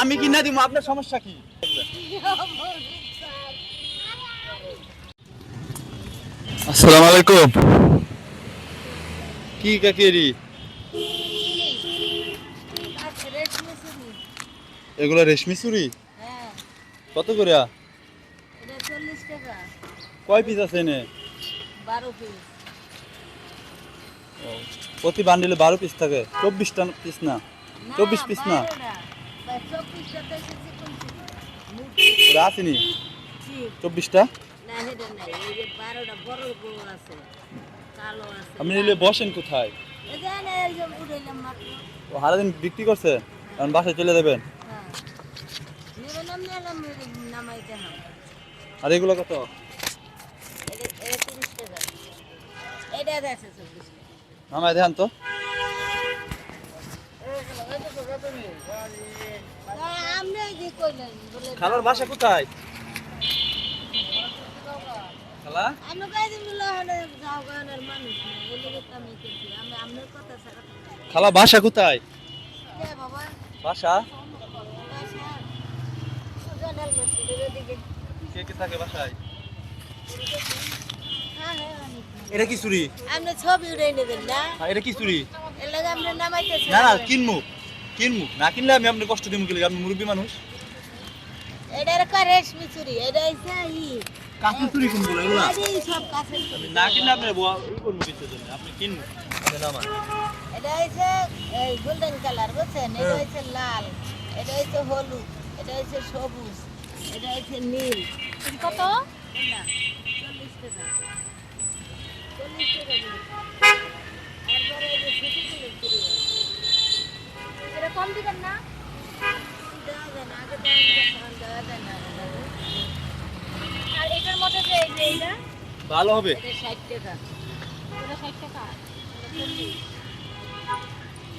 আমি কিনা দিব আপনার সমস্যা কি? আসসালামু আলাইকুম। কি কাকেরি। এগুলো রেশমি চুরি? কত করে এটা 40 টাকা, কয় পিস আছে এনে? 12 piece। প্রতি বান্ডিলে বারো পিস থাকে। চব্বিশটা পিস না? চব্বিশ পিস না? আসেনি চব্বিশটা না, হেডে নাই। এই যে 12টা বড় বড় আছে, কালো আছে। আপনি নিলে বসেন কোথায়। ও হারাদিন বিক্রি করছে কারণ বাসায় চলে যাবেন হ্যাঁ। আর এগুলো কত এটা- এটা 30 টাকা। এটা আছে 24 টাকা। আমায় দেখান তো আমি আপনার কোথায়? খালা? বাসা কোথায়? বাসা? বাসা কে কে থাকে বাসায়? হ্যাঁ হ্যাঁ এটা কি চুরি? আপনি ছবি উড়াই নেবেন না? হ্যাঁ, এটা কি চুরি? এর লাগে আপনি নামাইতেছেন না না কিনমু। কিনমু? না কিনলে আমি আপনি কষ্ট দিব কি লাগে? আপনি মুরব্বী মানুষ। এটার কা রেশমি চুরি এটা ই কাছে চুরি কোনগুলো এগুলা? এই সব কাছে চুরি। না কিনলে আপনি করব কিসের জন্য আপনি কিনবো এটা নামান এটা হইছে এই গোল্ডেন কালার বুঝছেন? এটা হ্যাঁ। হইছে লাল এটা হইছে হলুদ এটা হইছে সবুজ এটা হইছে নীল। কত? চল্লিশ টাকা। চল্লিশ টাকা দিন। এরপরে এই যে। এটা কম দিবেন না। আর এটার মধ্যে যে এই যে ভালো হবে। এটা ষাট টাকা। এটা ষাট টাকা?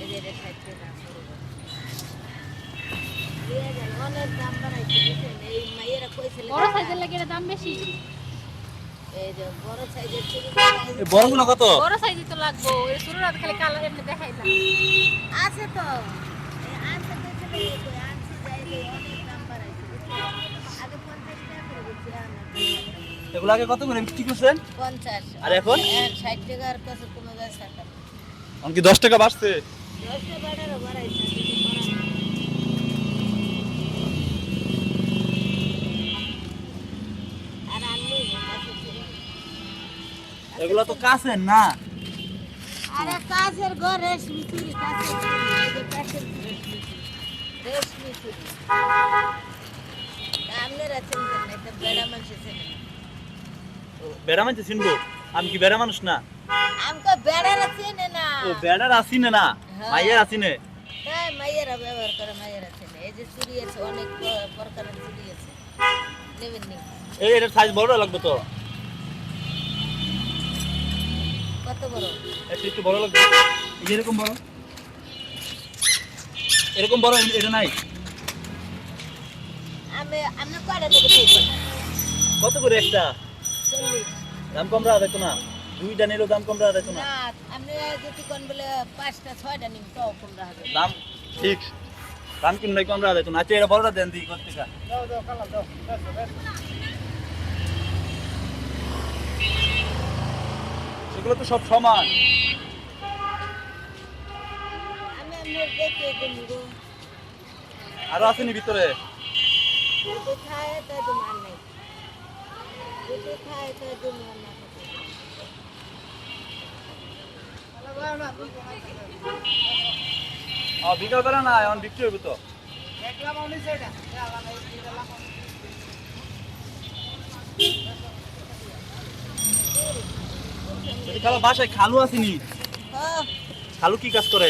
এই যে এটা ষাট টাকা। অনেক দাম বাড়াইছে এই মাইয়েরা বড় সাইজের লাগে দাম বেশি এই বড় বড়গুলো কত? বড় সাইজই তো লাগবো। রাত খালি কালার এমনি দেখাইলাম আছে তো। এগুলো আগে কত করে? বিক্রি করছেন পঞ্চাশ। আর এখন? ষাট টাকার কাছে কমে যায় ষাট টাকা। এমনকি দশ টাকা বাড়ছে? বাড়াইছে কিছু। আর কাছে। এগুলো তো কাছের না। আরে কাছের ঘর রেশমি আপনারা না, এটা বেড়া মানুষে বেড়া চিনবো আমি কি বেড়া মানুষ না? আমকে বেড়ারা চেনে না ও বেড়ার আসিনে না হ্যাঁ। আসিনে মাইয়েরা ব্যবহার করে মাইয়েরা চেনে এই যে চুরি আছে অনেক প্রকারের চুরি আছে। নেবেন নি? এই এটার সাইজ বড় লাগবে তো। কত বড়? একটু বড় লাগবে। এরকম বড়? এরকম বড় এটা নাই? কত করে একটা? দাম কম রাখা যেত না। দুইটা নিলেও দাম কম রাখা যেত না। না যদি কোন বলে পাঁচটা ছয়টা নিন তো কম রাখা দাম ঠিক। দাম কিন নাই কম রাখা যেত না। আচ্ছা এটা বড়টা দেন দিই কত টাকা? সেগুলো তো সব সমান আমি আপনার দেখে দেবো আরও আসেনি ভিতরে? মান না বিকাল বেলা না এখন বিক্রি হবে তো। বাসায় খালু আসেনি হ্যাঁ। খালু কি কাজ করে?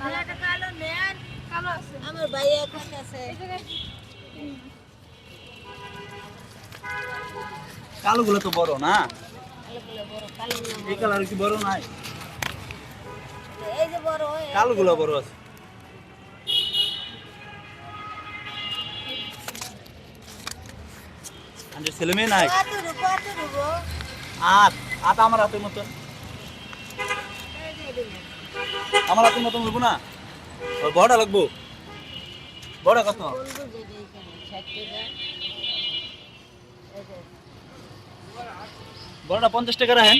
ভালো কালো কালো কালো আমার আছে। জায়গায় তো বড় না? কালোগুলো বড় কালোগুলো এই কালার কি বড় নাই? এই যে বড় আছে। ছেলে মেয়ে নাই? আট। আট আমার হাতের মতন। আমার হাতের মতন হইব না? বড়টা লাগবো। বড় কত? বড়টা পঞ্চাশ টাকা রাখেন।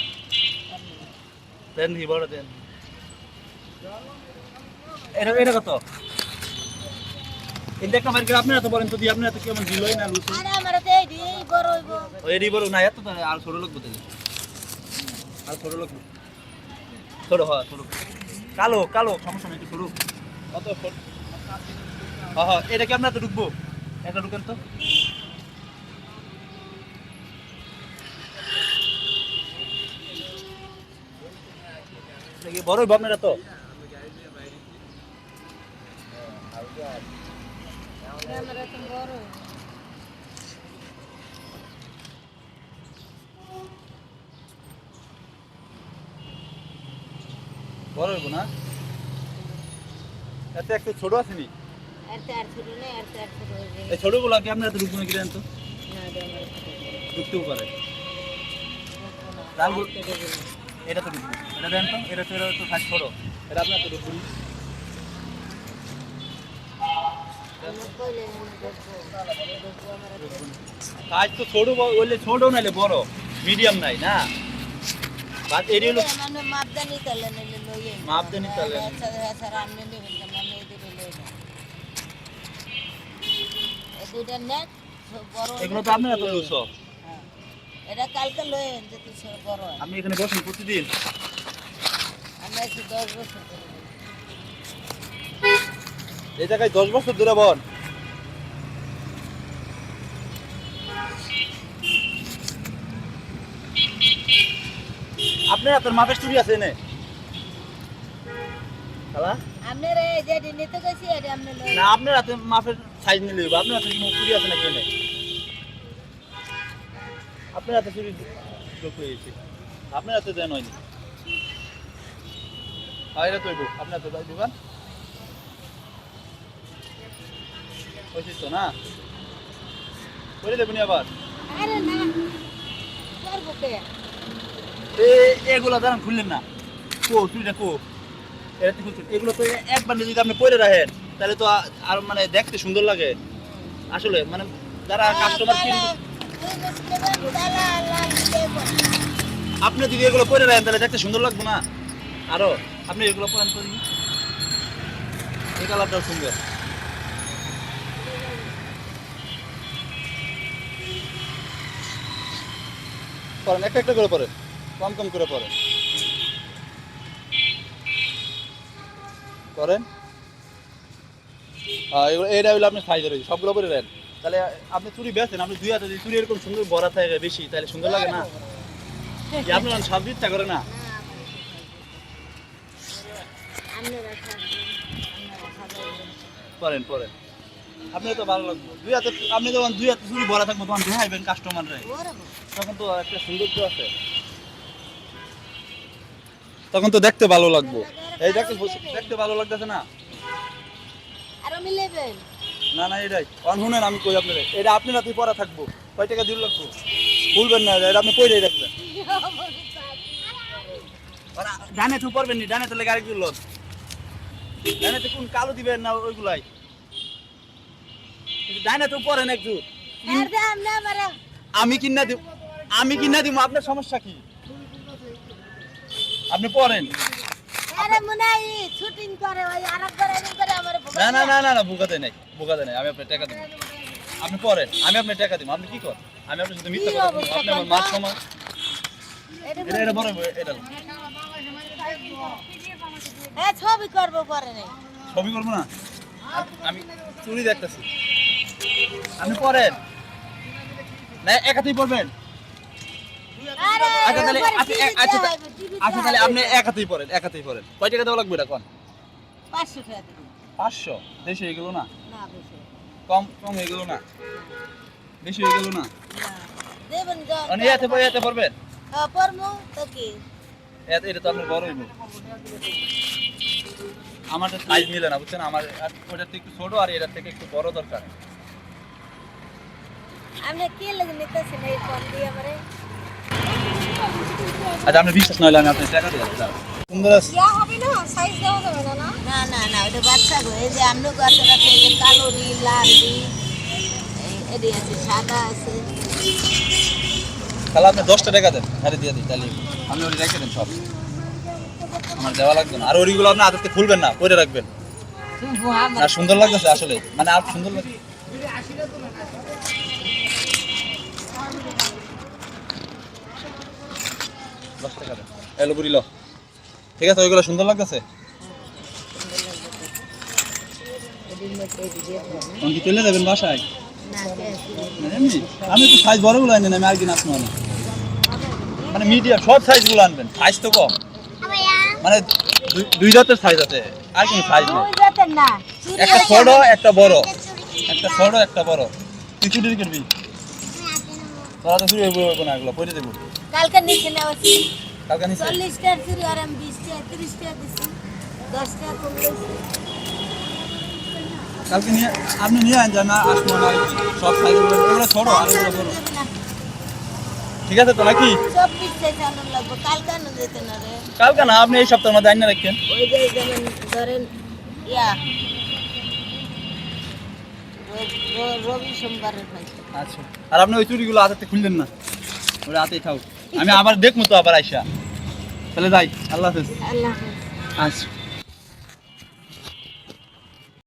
দেন দি বড় দেন। এটা এটা কত? এই দেখা মার্কেট আপনারা তো বলেন তো দিয়ে আপনারা তো কেমন দিলই না লুচি? আরে আমার তো এই বড় হইব। ওই বড় না এত আর ছোট লোক বদলে আর ছোট লোক ছোট হয় ছোট। কালো কালো। সমস্যা নেই একটু ছোট। কত হ্যাঁ হ্যাঁ এটা কি আপনারা তো ঢুকবো? এটা ঢুকেন তো। এটা কি বড় তো আমার তো বড়। বড় হইব না। এতে একটু ছোট আছে নি? আর আর ছোট নেই আর তো আর ছোট যাবে। এই ছোটগুলো কি আপনারা তো ঢুকবো নাকি দেন তো এটা। ঢুকতেও পারে। তো ঢুকবো। এটা দেন তো এটা তো এটা তো থাক ছোট। এটা আপনার তো ঢুকবো। কাজ তো ছোট বললে ছোট নাইলে বড় মিডিয়াম নাই না। বাদ এরি হলো মানে মাপদানি তাহলে নিলে লইয়ে মাপদানি তাহলে হ্যাঁ, আমি এই এই দুইটা বড় এগুলো তো আপনারা তো। এটা কালকে বড় হয়। এখানে বসেন প্রতিদিন। বছর। এই জায়গায় দশ বছর ধরে বন। আপনার হাতের মাপের চুরি আছে এনে। খালা? আপনার এই যে নিতে গেছি আপনি না আপনার হাতে মাপের সাইজ নিলে। আপনার হাতে চুরি আছে নাকি এনে? আপনার হাতে চুরি লোক হয়ে গেছে। আপনার হাতে দেন হয়নি। হ্যাঁ এটা তো। আপনার হাতে হয়েছিস না? করে দেবেন আবার? আরে না করব কে? এগুলো দাঁড়ান খুললেন না। কো চুরিটা কো। এটা তো। এগুলো তো একবার যদি আপনি পরে রাখেন তাহলে তো আর মানে দেখতে সুন্দর লাগে। আসলে মানে যারা কাস্টমার লাল দেবো আপনি যদি এগুলো পরে রাখেন তাহলে দেখতে সুন্দর লাগবে না? আরও আপনি এগুলো পরেন করি এই কালারটাও সুন্দর। পরেন একটা একটা করে পরেন। কম কম করে পরেন করেন? হ্যাঁ এইটা হইল আপনি সাইজের হয়েছে সবগুলো পরে দেন। তাহলে আপনি চুরি বেচেন আপনি দুই হাতে যদি চুরি এরকম সুন্দর বড়া থাকে বেশি তাহলে সুন্দর লাগে না? যে আপনার সব ইচ্ছা করে না? পরেন পরেন। আপনি তো ভালো লাগবে। দুই হাতে আপনি যখন দুই হাতে চুরি ভরা থাকব তখন দেখাইবেন কাস্টমাররে তখন তো একটা সৌন্দর্য আছে। তখন তো দেখতে ভালো লাগবো। এই দেখতে দেখতে ভালো লাগতেছে না? আরও মিলেবেন না না এটাই। অন শুনেন আমি কই আপনার এটা আপনার হাতে পরা থাকব। কয় টাকা দিল লাগবো? ভুলবেন না এটা আপনি কই রাখবেন। ডানে তো পড়বেন নি ডানে তাহলে গাড়ি দিল ডানে তো কোন কালো দিবেন না ওইগুলাই? ডানে তো পড়েন একটু আমি কিনা দিব আমি কিনা দিব আপনার সমস্যা কি আপনি পড়েন আরে মনে হয় শুটিং করে ওই আরেক করে এরকম করে আমার না না না না না বুকাতে নাই বুকাতে নাই আমি আপনার টাকা দিব। আপনি পড়েন আমি আপনার টাকা দিব আপনি কি করেন? আমি আপনার সাথে মিথ্যা কথা বলব আপনি আমার মাছ সমান। এটা এটা বড় এটা। ছবি করব পরে নেই ছবি করব না? আমি- চুরি দেখতেছি। আপনি পড়েন। না একাতেই পড়বেন। আচ্ছা তাহলে আচ্ছা, আচ্ছা, তাহলে আপনি হইবে। এক হাতেই পড়েন এক হাতেই পড়েন কয় টাকা দেওয়া লাগবে এটা কোন? 500 টাকা পাঁচশো? বেশি হয়ে গেল না? কম কম হয়ে গেল না? বেশি হয়ে গেল না? মানে এতে পড়ে এতে পড়বেন তো কি? এতে এটা তো আপনার বড় হইব। আমার সাইজ মিলে না বুঝছেন? আমার ওটার থেকে একটু ছোট আর এটার থেকে একটু বড় দরকার। আপনি কি লাগে নিতেছেন এই ফোন দিয়ে আমারে? আচ্ছা আপনি বিশ্বাস নইলে আমি আপনার টাকা দিয়ে দিচ্ছি সুন্দর আছে। ইয়া হবে না সাইজ দেওয়া যাবে না না? না না না ওটা বাচ্চা গো এই যে আমনে গাছের আছে এই যে কালো রিল লাল রিল এই- আছে সাদা আছে। তাহলে আপনি দশটা টাকা দেন আরে দিয়ে দিই তাহলে। আমি ওটা রেখে দেন সব। আমার দেওয়া লাগবে না। আর ওইগুলো আপনি আদতে খুলবেন না করে রাখবেন। না সুন্দর লাগতেছে আসলে। মানে আর সুন্দর লাগে দশ লো। ঠিক আছে, ওইগুলো সুন্দর লাগতেছে? কি চলে যাবেন বাসায়? কে আমি একটু সাইজ বড়গুলো আনেন আমি আর কি নাচ মানে মিডিয়াম সব সাইজগুলো আনবেন। সাইজ তো কম। মানে দুই- জাতের সাইজ আছে। আর কোনো সাইজ একটা ছোট, একটা বড়। একটা ছোট, একটা বড়। তুই চুরি করবি তোরা তো হইব হইব না এগুলো, পরে দেবো কালকে নিচে নেওয়া ছিল। কালকে নিচে? চল্লিশ টাকা চুরি আর আমি বিশ টাকা তিরিশ টাকা দিছি দশ টাকা কম কালকে নিয়ে আপনি নিয়ে আন আসব না সব এগুলো ছোট আর এগুলো বড় ঠিক আছে তো নাকি? সব আনন্দ লাগবে কালকে আনন্দ না রে। কালকে না আপনি এই সপ্তাহের মধ্যে আইনা রাখেন। ওই যে যেমন ধরেন ইয়া র- র- রবি সোমবারের আচ্ছা। আর আপনি ওই চুরিগুলো হাতে খুললেন না। ওটা হাতেই থাক আমি আবার দেখব তো আবার আইসা। তাহলে যাই আল্লাহ হাফেজ। আল্লাহ হাফেজ। আচ্ছা।